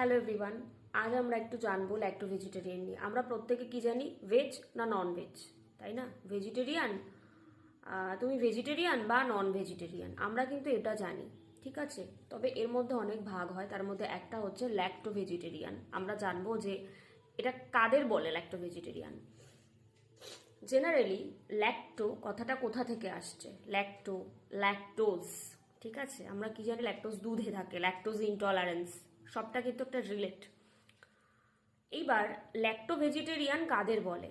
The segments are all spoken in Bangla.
হ্যালো এভরিওয়ান আজ আমরা একটু জানব ল্যাক্টো ভেজিটেরিয়ান নিয়ে। আমরা প্রত্যেকে কি জানি ভেজ না নন ভেজ তাই না? ভেজিটেরিয়ান তুমি ভেজিটেরিয়ান বা নন ভেজিটেরিয়ান আমরা কিন্তু এটা জানি, ঠিক আছে? তবে এর মধ্যে অনেক ভাগ হয়, তার মধ্যে একটা হচ্ছে ল্যাক্টো ভেজিটেরিয়ান আমরা জানব যে এটা কাদের বলে ল্যাক্টো ভেজিটেরিয়ান জেনারেলি ল্যাক্টো কথাটা কোথা থেকে আসছে? ল্যাক্টো ল্যাকটোজ ঠিক আছে? আমরা কি জানি ল্যাকটোজ দুধে থাকে ল্যাকটোজ ইনটলারেন্স সবটা কিন্তু একটা রিলেট। এইবার ল্যাক্টো ভেজিটেরিয়ান কাদের বলে?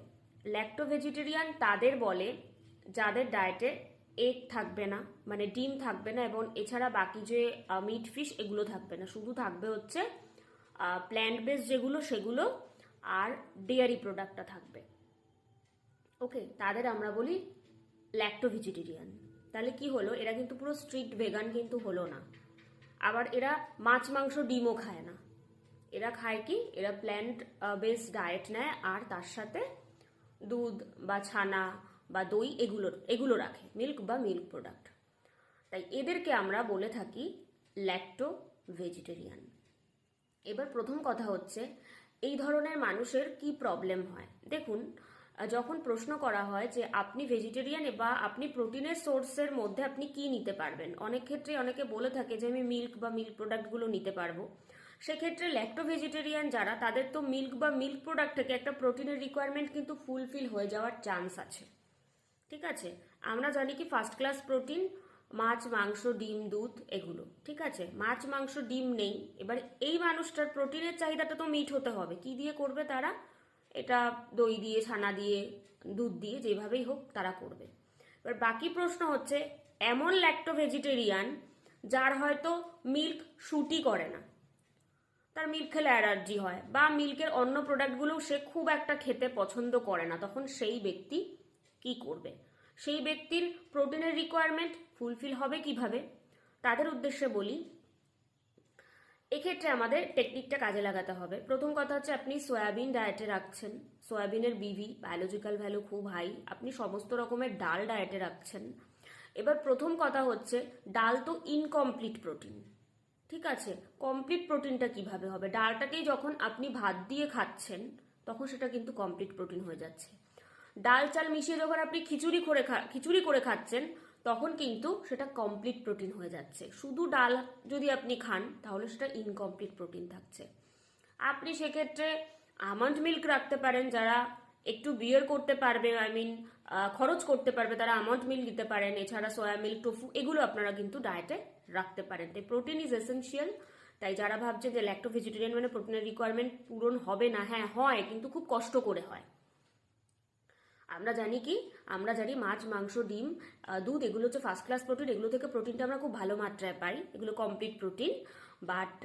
ল্যাক্টো ভেজিটেরিয়ান তাদের বলে যাদের ডায়েটে এগ থাকবে না মানে ডিম থাকবে না এবং এছাড়া বাকি যে মিট ফিশ এগুলো থাকবে না। শুধু থাকবে হচ্ছে প্ল্যান্ট বেস যেগুলো সেগুলো আর ডেয়ারি প্রোডাক্টটা থাকবে। ওকে তাদের আমরা বলি ল্যাক্টো ভেজিটেরিয়ান তাহলে কি হলো? এরা কিন্তু পুরো স্ট্রিক্ট ভেগান কিন্তু হলো না। আবার এরা মাছ, মাংস, ডিমও খায় না। এরা খায় কি? এরা প্ল্যান্ট বেস ডায়েট নেয় আর তার সাথে দুধ বা ছানা বা দই এগুলো এগুলো রাখে মিল্ক বা মিল্ক প্রোডাক্ট তাই এদেরকে আমরা বলে থাকি ল্যাক্টো ভেজিটেরিয়ান এবার প্রথম কথা হচ্ছে, এই ধরনের মানুষের কি প্রবলেম হয়? দেখুন যখন প্রশ্ন করা হয় যে আপনি ভেজিটেরিয়ান বা আপনি প্রোটিনের সোর্সের মধ্যে আপনি কি নিতে পারবেন? অনেক ক্ষেত্রে অনেকে বলে থাকে যে আমি মিল্ক বা মিল্ক প্রোডাক্টগুলো নিতে পারব। সেক্ষেত্রে ল্যাক্টো ভেজিটেরিয়ান যারা, তাদের তো মিল্ক বা মিল্ক প্রোডাক্ট থেকে একটা প্রোটিনের রিকোয়ারমেন্ট কিন্তু ফুলফিল হয়ে যাওয়ার চান্স আছে। ঠিক আছে? আমরা জানি কি ফার্স্ট ক্লাস প্রোটিন মাছ, মাংস, ডিম, দুধ এগুলো। ঠিক আছে? মাছ, মাংস, ডিম নেই। এবার এই মানুষটার প্রোটিনের চাহিদাটা তো মিট হতে হবে। কি দিয়ে করবে তারা? এটা দই দিয়ে, ছানা দিয়ে, দুধ দিয়ে যেভাবেই হোক তারা করবে। এবার বাকি প্রশ্ন হচ্ছে, এমন ল্যাক্টো ভেজিটেরিয়ান যার হয়তো মিল্ক শুটই করে না। তার মিল্ক খেলে অ্যালার্জি হয় বা মিল্কের অন্য প্রোডাক্টগুলো সে খুব একটা খেতে পছন্দ করে না, তখন সেই ব্যক্তি কি করবে? সেই ব্যক্তির প্রোটিনের রিকোয়ারমেন্ট ফুলফিল হবে কীভাবে? তাদের উদ্দেশ্যে বলি এক্ষেত্রে আমাদের টেকনিকটা কাজে লাগাতে হবে। প্রথম কথা হচ্ছে আপনি সয়াবিন ডায়েটে রাখছেন। সয়াবিনের বিভি বায়োলজিক্যাল ভ্যালু খুব হাই আপনি সমস্ত রকমের ডাল ডায়েটে রাখছেন। এবার প্রথম কথা হচ্ছে, ডাল তো ইনকমপ্লিট প্রোটিন ঠিক আছে? কমপ্লিট প্রোটিনটা কীভাবে হবে? ডালটাকেই যখন আপনি ভাত দিয়ে খাচ্ছেন, তখন সেটা কিন্তু কমপ্লিট প্রোটিন হয়ে যাচ্ছে। ডাল চাল মিশিয়ে যখন আপনি খিচুড়ি করে খা খিচুড়ি করে খাচ্ছেন তখন কিন্তু সেটা কমপ্লিট প্রোটিন হয়ে যাচ্ছে। শুধু ডাল যদি আপনি খান, তাহলে সেটা ইনকমপ্লিট প্রোটিন থাকছে। আপনি সেক্ষেত্রে আমন্ড মিল্ক রাখতে পারেন, যারা একটু বিয়ার করতে পারবে আই মিন খরচ করতে পারবে, তারা আমন্ড মিল্ক দিতে পারেন। এছাড়া সয়া মিল্ক টোফু এগুলো আপনারা কিন্তু ডায়েটে রাখতে পারেন। তাই প্রোটিন ইজ এসেন্সিয়াল তাই যারা ভাবছে যে ল্যাক্টো ভেজিটেরিয়ান মানে প্রোটিনের রিকোয়ারমেন্ট পূরণ হবে না হ্যাঁ হয়, কিন্তু খুব কষ্ট করে হয়। আমরা জানি কি, আমরা জানি মাছ, মাংস, ডিম দুধ, এগুলো হচ্ছে ফার্স্ট ক্লাস প্রোটিন এগুলো থেকে প্রোটিনটা আমরা খুব ভালো মাত্রায় পাই। এগুলো কমপ্লিট প্রোটিন বাট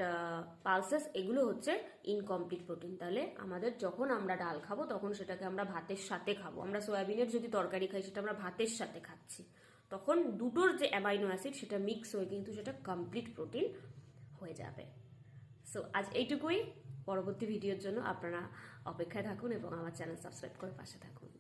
পালসেস এগুলো হচ্ছে ইনকমপ্লিট প্রোটিন তাহলে আমাদের যখন আমরা ডাল খাব, তখন সেটাকে আমরা ভাতের সাথে খাব। আমরা সয়াবিনের যদি তরকারি খাই, সেটা আমরা ভাতের সাথে খাচ্ছি। তখন দুটোর যে অ্যামাইনো অ্যাসিড সেটা মিক্স হয়ে কিন্তু সেটা কমপ্লিট প্রোটিন হয়ে যাবে। সো আজ এইটুকুই। পরবর্তী ভিডিওর জন্য আপনারা অপেক্ষায় থাকুন এবং আমার চ্যানেল সাবস্ক্রাইব করে পাশে থাকুন।